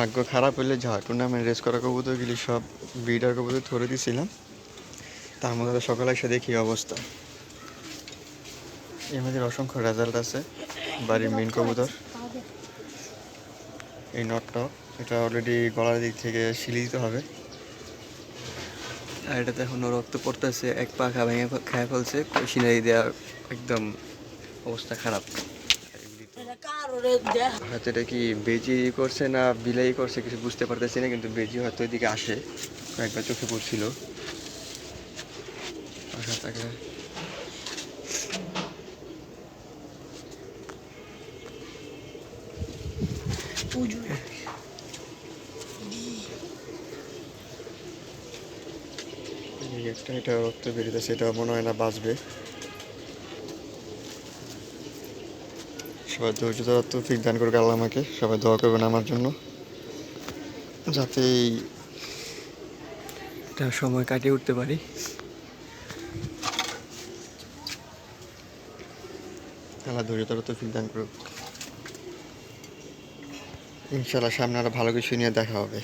ভাগ্য খারাপ হলে যা টুর্নামেন্ট রেস করা কবুতরগুলি সব ব্রিডার কবুতর ধরে দিছিলাম। তার মধ্যে সকালে এসে দেখি অবস্থা। এর মধ্যে অসংখ্য রেজাল্ট আছে, বাড়ির মেন কবুতর। এই নটটা এটা অলরেডি গলার দিক থেকে শিলি দিতে হবে। আর এটাতে এখনও রক্ত পড়তেছে, এক পাখা ভেঙে খেয়ে ফেলছে সিনারি দেওয়ার একদম অবস্থা খারাপ। হয়তো এটা কি বেজি করছে না বিলাই করছে কিছু বুঝতে পারতেছি না, কিন্তু বেজি হয়তো এদিকে আসে। কয়েকবার চোখে পড়ছিল। আশা একটা, এটা রক্ত বেরিয়েছে এটা মনে হয় না বাঁচবে। সবাই ধৈর্য ধরার তো ফিক দান করবে আল্লাহ আমাকে। সবাই দোয়া করবেন আমার জন্য। যাতে একটা সময় কাটিয়ে উঠতে পারি। আল্লাহ ধৈর্য ধরার তো ফিক দান করুক। ইনশাল্লাহ সামনে আরও ভালো কিছু নিয়ে দেখা হবে।